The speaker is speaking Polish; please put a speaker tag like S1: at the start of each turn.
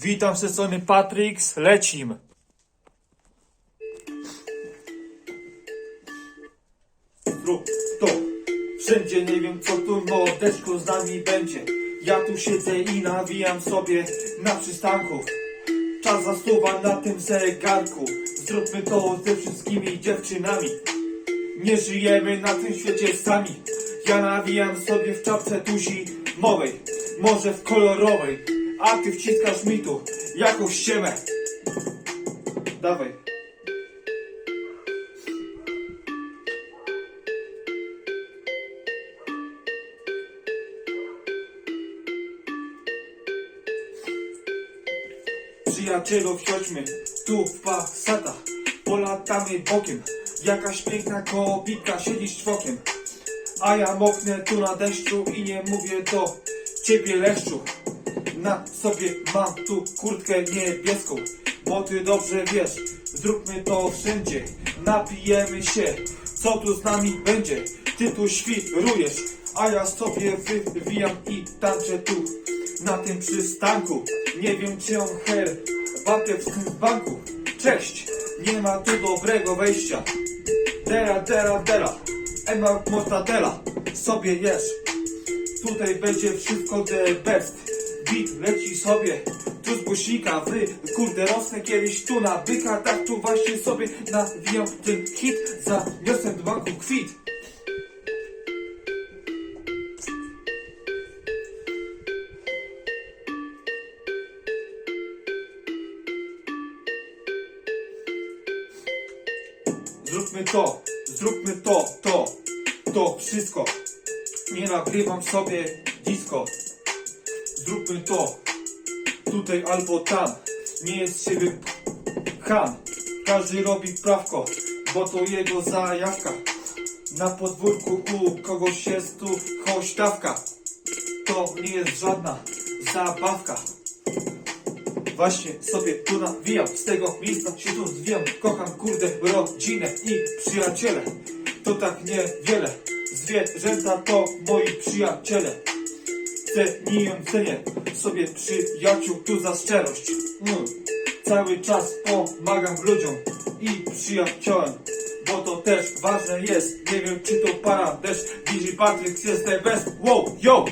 S1: Witam ze strony Patrix, lecim. Zrób to. Wszędzie nie wiem co tu mordeczko z nami będzie. Ja tu siedzę i nawijam sobie na przystanku. Czas zasuwa na tym zegarku. Zróbmy to ze wszystkimi dziewczynami. Nie żyjemy na tym świecie sami. Ja nawijam sobie w czapce tuzi mowej, może w kolorowej, a ty wciskasz mi tu jakąś ściemę. Dawaj. Przyjacielu, wsiądźmy tu w pasata, polatamy bokiem. Jakaś piękna kobitka siedzi z czwokiem. A ja moknę tu na deszczu i nie mówię do ciebie leszczu. Na sobie mam tu kurtkę niebieską, bo ty dobrze wiesz, zróbmy to wszędzie. Napijemy się, co tu z nami będzie? Ty tu świrujesz, a ja sobie wywijam i tańczę tu na tym przystanku. Nie wiem on her batę w tym banku. Cześć, nie ma tu dobrego wejścia. Dera, dera, dera, Emma mortadela, sobie jesz. Tutaj będzie wszystko the best. Beat leci sobie, tu z busika wy, kurde rosnę kiedyś tu na byka, tak tu właśnie sobie nawijam ten hit, zaniosę do banku kwit. Zróbmy to, zróbmy to, to, to wszystko. Nie nagrywam sobie disco. Zróbmy to, tutaj albo tam. Nie jest siebie ham. Każdy robi prawko, bo to jego zajawka. Na podwórku u kogoś jest tu hośtawka. To nie jest żadna zabawka. Właśnie sobie tu nawijam, z tego miejsca się tu zwijam. Kocham kurde rodzinę i przyjaciele. To tak niewiele. Zwierzęta to moi przyjaciele. Cenię, cenię sobie przyjaciół tu za szczerość. Mm. Cały czas pomagam ludziom i przyjaciołem. Bo to też ważne jest. Nie wiem czy to para deszcz. DJ Patryk jest the best. Wow, yo!